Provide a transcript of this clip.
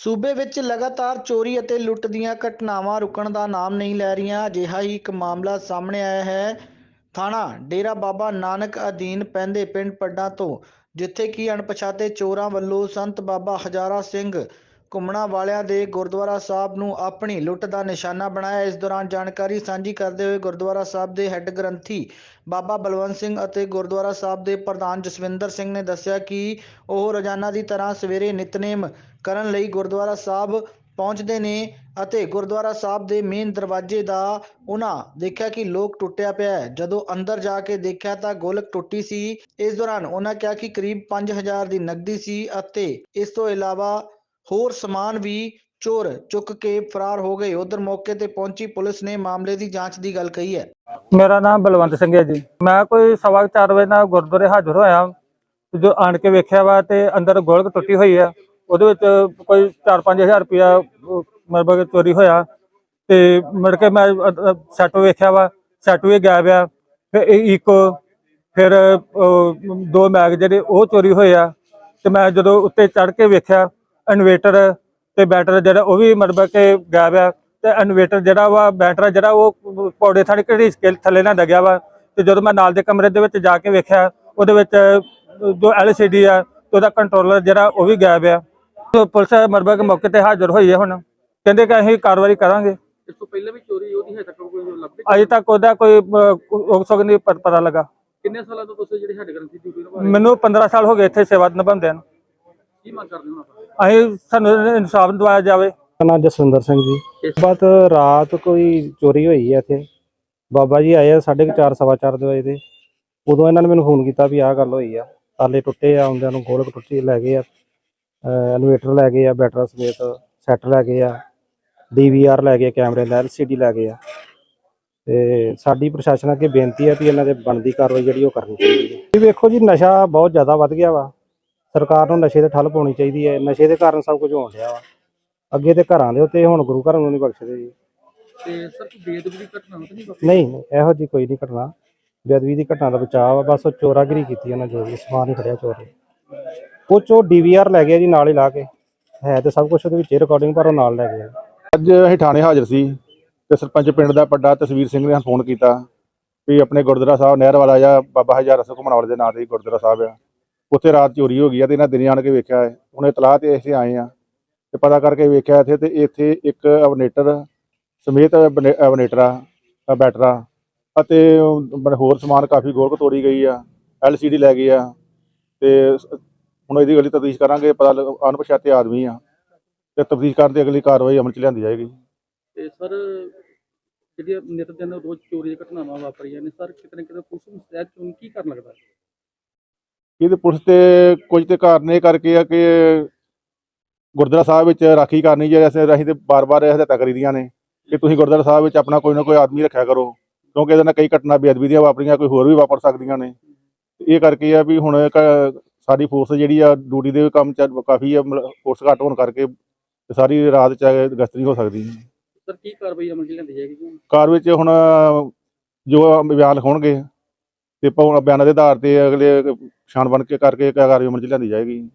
ਸੂਬੇ ਵਿੱਚ ਲਗਾਤਾਰ ਚੋਰੀ ਅਤੇ ਲੁੱਟ ਦੀਆਂ ਘਟਨਾਵਾਂ ਰੁਕਣ ਦਾ ਨਾਮ ਨਹੀਂ ਲੈ ਰਹੀਆਂ, ਅਜਿਹਾ ਹੀ ਇੱਕ ਮਾਮਲਾ ਸਾਹਮਣੇ ਆਇਆ ਹੈ। ਥਾਣਾ ਡੇਰਾ ਬਾਬਾ ਨਾਨਕ ਅਧੀਨ ਪੈਂਦੇ ਪਿੰਡ ਪੱਡਾ ਤੋਂ, ਜਿੱਥੇ ਕਿ ਅਣਪਛਾਤੇ ਚੋਰਾਂ ਵੱਲੋਂ ਸੰਤ ਬਾਬਾ ਹਜ਼ਾਰਾ ਸਿੰਘ ਘੁੰਮਣਾ ਵਾਲਿਆਂ ਦੇ ਗੁਰਦੁਆਰਾ ਸਾਹਿਬ ਨੂੰ ਆਪਣੀ ਲੁੱਟ ਦਾ ਨਿਸ਼ਾਨਾ ਬਣਾਇਆ। ਇਸ ਦੌਰਾਨ ਜਾਣਕਾਰੀ ਸਾਂਝੀ ਕਰਦੇ ਹੋਏ ਗੁਰਦੁਆਰਾ ਸਾਹਿਬ ਦੇ ਹੈੱਡ ਗ੍ਰੰਥੀ ਬਾਬਾ ਬਲਵੰਤ ਸਿੰਘ ਅਤੇ ਗੁਰਦੁਆਰਾ ਸਾਹਿਬ ਦੇ ਪ੍ਰਧਾਨ ਜਸਵਿੰਦਰ ਸਿੰਘ ਨੇ ਦੱਸਿਆ ਕਿ ਉਹ ਰੋਜ਼ਾਨਾ ਦੀ ਤਰ੍ਹਾਂ ਸਵੇਰੇ ਨਿਤਨੇਮ ਕਰਨ ਲਈ ਗੁਰਦੁਆਰਾ ਸਾਹਿਬ ਪਹੁੰਚਦੇ ਨੇ ਅਤੇ ਗੁਰਦੁਆਰਾ ਸਾਹਿਬ ਦੇ ਮੇਨ ਦਰਵਾਜ਼ੇ ਦਾ ਉਹਨਾਂ ਦੇਖਿਆ ਕਿ ਲੋਕ ਟੁੱਟਿਆ ਪਿਆ ਹੈ। ਜਦੋਂ ਅੰਦਰ ਜਾ ਕੇ ਦੇਖਿਆ ਤਾਂ ਗੋਲਕ ਟੁੱਟੀ ਸੀ। ਇਸ ਦੌਰਾਨ ਉਹਨਾਂ ਕਿਹਾ ਕਿ ਕਰੀਬ 5000 ਦੀ ਨਕਦੀ ਸੀ ਅਤੇ ਇਸ ਤੋਂ ਇਲਾਵਾ ਹੋਰ ਸਮਾਨ ਵੀ ਚੋਰ ਚੁੱਕ ਕੇ ਫਰਾਰ ਹੋ ਗਏ। ਉਧਰ ਮੌਕੇ ਤੇ ਪਹੁੰਚੀ ਪੁਲਿਸ ਨੇ ਮਾਮਲੇ ਦੀ ਜਾਂਚ ਦੀ ਗੱਲ ਕਹੀ ਹੈ। ਮੇਰਾ ਨਾਮ ਬਲਵੰਤ ਸਿੰਘ ਹੈ ਜੀ। ਮੈਂ ਕੋਈ ਸਵਾ ਕੁ ਵਜੇ ਨਾਲ ਗੁਰਦੁਆਰੇ ਹਾਜ਼ਰ ਹੋਇਆ। ਜੋ ਆਣ ਕੇ ਵੇਖਿਆ ਵਾ ਤੇ ਅੰਦਰ ਗੋਲਕ ਟੁੱਟੀ ਹੋਈ ਆ ਉਹਦੇ ਵਿੱਚ ਕੋਈ 4-5000 ਰੁਪਇਆ ਮਤਲਬ ਚੋਰੀ ਹੋਇਆ। ਤੇ ਮੁੜ ਕੇ ਮੈਂ ਸੈੱਟ ਵੇਖਿਆ ਵਾ। ਸੈਟ ਵੀ ਗਾਇਬ ਆ। ਫਿਰ ਇੱਕ, ਫਿਰ ਦੋ ਮੈਗ ਜਿਹੜੇ ਉਹ ਚੋਰੀ ਹੋਏ ਆ। ਤੇ ਮੈਂ ਜਦੋਂ ਉੱਤੇ ਚੜ ਕੇ ਵੇਖਿਆ ਇਨਵੇਟਰ ਤੇ ਬੈਟਰ ਜਿਹੜਾ ਉਹ ਵੀ ਮਤਲਬ ਕਿ ਗਾਇਬ ਆ ਤੇ ਇਨਵੇਟਰ ਜਿਹੜਾ ਵਾ ਬੈਟਰ ਜਿਹੜਾ ਉਹ ਪੌੜੇ ਥਾਣੀ ਘੜੀ ਸਕੇਲ ਥੱਲੇ ਨਾ ਡਗਿਆ ਵਾ ਤੇ ਜਦੋਂ ਮੈਂ ਨਾਲ ਦੇ ਕਮਰੇ ਦੇ ਵਿੱਚ ਜਾ ਕੇ ਵੇਖਿਆ ਉਹਦੇ ਵਿੱਚ ਜੋ LCD ਆ ਤੇ ਉਹਦਾ ਕੰਟਰੋਲਰ ਜਿਹੜਾ ਉਹ ਵੀ ਗਾਇਬ ਆ। ਪੁਲਿਸ ਮਰਬਾ ਕੇ ਮੌਕੇ ਤੇ ਹਾਜ਼ਰ ਹੋਈ ਹੈ ਹੁਣ। ਕਹਿੰਦੇ ਕਿ ਅਸੀਂ ਕਾਰਵਾਈ ਕਰਾਂਗੇ। ਇਸ ਤੋਂ ਪਹਿਲਾਂ ਵੀ ਚੋਰੀ ਉਹਦੀ ਹੈ ਤੱਕ ਕੋਈ ਲੱਭੇ ਅਜੇ ਤੱਕ ਉਹਦਾ ਕੋਈ ਉਹ ਸਗ ਨਹੀਂ ਪਤਾ ਲੱਗਾ। ਕਿੰਨੇ ਸਾਲਾਂ ਤੋਂ ਤੁਸੀਂ ਜਿਹੜੀ ਸਾਡੇ ਗ੍ਰੰਥੀ ਡਿਊਟੀ ਨਿਭਾ ਰਹੇ ਹੋ? ਮੈਨੂੰ 15 ਸਾਲ ਹੋ ਗਏ ਇੱਥੇ ਸੇਵਾ ਨਿਭਾਉਂਦਿਆਂ ਨੂੰ। ਕੀ ਮੰਗ ਕਰਦੇ ਹੋ ਆਪਾਂ? ਅਸੀਂ ਸਾਨੂੰ ਇਨਸਾਫ ਦਿਵਾਇਆ ਜਾਵੇ। ਮੇਰਾ ਨਾਮ ਜਸਵਿੰਦਰ ਸਿੰਘ ਜੀ। ਬਾਤ ਰਾਤ ਕੋਈ ਚੋਰੀ ਹੋਈ ਹੈ ਇੱਥੇ। ਬਾਬਾ ਜੀ ਆਏ ਆ 4:30 ਸਵਾ ਚਾਰ ਦੇ ਵਜੇ ਦੇ। ਉਦੋਂ ਇਹਨਾਂ ਨੇ ਮੈਨੂੰ ਫੋਨ ਕੀਤਾ ਵੀ ਆਹ ਗੱਲ ਹੋਈ ਆ। ਤਾਲੇ ਟੁੱਟੇ ਆ ਆਉਂਦਿਆਂ ਨੂੰ ਗੋਲਕ ਟੁੱਟੀ ਲੈ ਗਏ ਆ। ਇਨਵੇਟਰ ਲੈ ਗਏ ਆ ਬੈਟਰਾ ਸਮੇਤ ਸੈੱਟ ਲੈ ਗਏ ਆ। ਡੀਵੀਆਰ ਲੈ ਗਏ ਕੈਮਰੇ ਦਾ ਐਲਸੀਡੀ ਲੈ ਗਏ ਆ। ਤੇ ਸਾਡੀ ਪ੍ਰਸ਼ਾਸਨ ਅੱਗੇ ਬੇਨਤੀ ਹੈ ਵੀ ਇਹਨਾਂ ਦੇ ਬਣਦੀ ਕਾਰਵਾਈ ਜਿਹੜੀ ਉਹ ਕਰਨੀ ਚਾਹੀਦੀ ਹੈ ਇਹ ਵੇਖੋ ਜੀ ਨਸ਼ਾ ਬਹੁਤ ਜ਼ਿਆਦਾ ਵੱਧ ਗਿਆ ਵਾ। ਸਰਕਾਰ ਨੂੰ ਨਸ਼ੇ ਤੇ ਠੱਲ ਪਾਉਣੀ ਚਾਹੀਦੀ ਹੈ ਨਸ਼ੇ ਦੇ ਕਾਰਨ ਸਭ ਕੁਝ ਹੋਣ ਡਿਆ ਵਾ। ਅੱਗੇ ਤੇ ਘਰਾਂ ਦੇ ਉੱਤੇ ਹੁਣ ਗੁਰੂ ਘਰਾਂ ਨੂੰ ਨਹੀਂ ਬਖਸ਼ਦੇ ਜੀ। ਤੇ ਸਰ ਕੋਈ ਬੇਦਬੀ ਦੀ ਘਟਨਾ ਤਾਂ ਨਹੀਂ ਵਾਪਰੀ? ਨਹੀਂ ਨਹੀਂ ਇਹੋ ਜੀ ਕੋਈ ਨਹੀਂ ਘਟਨਾ। ਬੇਅਦਬੀ ਦੀ ਘਟਨਾ ਦਾ ਬਚਾਅ ਵਾ ਬਸ ਉਹ ਚੋਰਾਗਿਰੀ ਕੀਤੀ ਉਹਨਾਂ ਜੋ ਵੀ ਸਮਾਨ ਹੀ ਖੜਿਆ ਚੋਰ ਨੇ। ਉਹ ਚੋ ਡੀਵੀਆਰ ਲੈ ਗਿਆ ਜੀ ਨਾਲ ਹੀ ਲਾ ਕੇ। ਹੈ ਤੇ ਸਭ ਕੁਝ ਉਹਦੇ ਵਿੱਚ ਰਿਕਾਰਡਿੰਗ ਪਰ ਉਹ ਨਾਲ ਲੈ ਗਿਆ। ਅੱਜ ਅਸੀਂ ਥਾਣੇ ਹਾਜ਼ਰ ਸੀ ਤੇ ਸਰਪੰਚ ਪਿੰਡ ਦਾ ਵੱਡਾ ਤਸਵੀਰ ਸਿੰਘ ਨੇ ਸਾਨੂੰ ਫੋਨ ਕੀਤਾ ਵੀ ਆਪਣੇ ਗੁਰਦੁਆਰਾ ਸਾਹਿਬ ਨਹਿਰ ਵਾਲਾ ਜਾਂ ਬਾਬਾ ਹਜ਼ਾਰਾ ਸਿੰਘ ਘੁੰਮਣ ਵਾਲੇ ਦੇ ਨਾਂ ਤੇ ਹੀ ਗੁਰਦੁਆਰਾ ਸਾਹਿਬ ਆ। ਉੱਥੇ ਰਾਤ ਚੋਰੀ ਹੋ ਗਈ ਆ ਤੇ ਇਹਨਾਂ ਦਿਨੇ ਆਣ ਕੇ ਵੇਖਿਆ ਹੈ ਹੁਣ ਇਤਲਾਹ ਤੇ ਇੱਥੇ ਆਏ ਆ ਤੇ ਪਤਾ ਕਰਕੇ ਵੇਖਿਆ ਇੱਥੇ ਤੇ ਇੱਥੇ ਇੱਕ ਅਬਨੇਟਰ ਸਮੇਤ ਅਬਨੇ- ਆ ਬੈਟਰਾ ਅਤੇ ਹੋਰ ਸਮਾਨ ਕਾਫੀ ਗੋਲਕ ਤੋੜੀ ਗਈ ਆ ਐਲਸੀਡੀ ਲੈ ਗਈ ਆ ਤੇ ਹੁਣ ਇਹਦੀ ਅਗਲੀ ਤਫਤੀਸ਼ ਕਰਾਂਗੇ, ਪਤਾ ਅਣਪਛਾਤੇ ਆਦਮੀ ਆ ਤੇ ਤਫਤੀਸ਼ ਕਰਨ ਦੀ ਅਗਲੀ ਕਾਰਵਾਈ ਅਮਲ ਚ ਲਿਆਂਦੀ ਜਾਏਗੀ। ਤੇ ਸਰ, ਜਿਹੜੀਆਂ ਨਿਤ ਦਿਨ ਰੋਜ਼ ਚੋਰੀ ਦੀਆਂ ਘਟਨਾਵਾਂ ਵਾਪਰੀਆਂ ਨੇ, ਸਰ, ਕਿਤੇ ਨਾ ਕਿਤੇ ਪੁਲਿਸ ਨੂੰ ਸਹਿਜ ਚੋਣ ਕੀ ਕਰਨ ਲੱਗਦਾ? ਇਹਦੇ ਪੁਲਿਸ ਤੇ ਕੁਝ ਤੇ ਕਾਰਨ ਇਹ ਕਰਕੇ ਆ ਕਿ ਗੁਰਦੁਆਰਾ ਸਾਹਿਬ ਵਿੱਚ ਰਾਖੀ ਕਰਨੀ ਜਿਹੜੇ ਅਸੀਂ ਅਸੀਂ ਤੇ ਬਾਰ-ਬਾਰ ਇਹ ਹਦਾਇਤਾਂ ਕਰੀਦੀਆਂ ਨੇ ਕਿ ਤੁਸੀਂ ਗੁਰਦੁਆਰਾ ਸਾਹਿਬ ਵਿੱਚ ਆਪਣਾ ਕੋਈ ਨਾ ਕੋਈ ਆਦਮੀ ਰੱਖਿਆ ਕਰੋ ਕਿਉਂਕਿ ਇਹਦੇ ਨਾਲ ਕਈ ਘਟਨਾ ਬੇਅਦਬੀ ਦੀਆਂ ਵਾਪਰੀਆਂ ਕੋਈ ਹੋਰ ਵੀ ਵਾਪਰ ਸਕਦੀਆਂ ਨੇ। ਇਹ ਕਰਕੇ ਆ ਵੀ ਹੁਣ ਸਾਡੀ ਫੋਰਸ ਜਿਹੜੀ ਆ ਡਿਊਟੀ ਦੇ ਕੰਮ ਚ ਕਾਫੀ ਆ ਫੋਰਸ ਘੱਟ ਹੋਣ ਕਰਕੇ ਸਾਰੀ ਰਾਤ ਚ ਗਸ਼ਤ ਨਹੀਂ ਹੋ ਸਕਦੀ। ਸਰ ਕੀ ਕਾਰਵਾਈ ਅਮਲ ਚ ਲਿਆਂਦੀ ਜਾਏਗੀ? ਕਾਰ ਵਿੱਚ ਹੁਣ ਜੋ ਬਿਆਨ ਲਿਖਾਉਣਗੇ। ਤੇ ਪ- ਬਿਆਨਾਂ ਦੇ ਆਧਾਰ ਤੇ ਅਗਲੇ ਛਾਣ ਬਣ ਕੇ ਕਰਕੇ ਕਾਰਵਾਈ ਅਮਲ ਚ ਲਿਆਂਦੀ ਜਾਏਗੀ।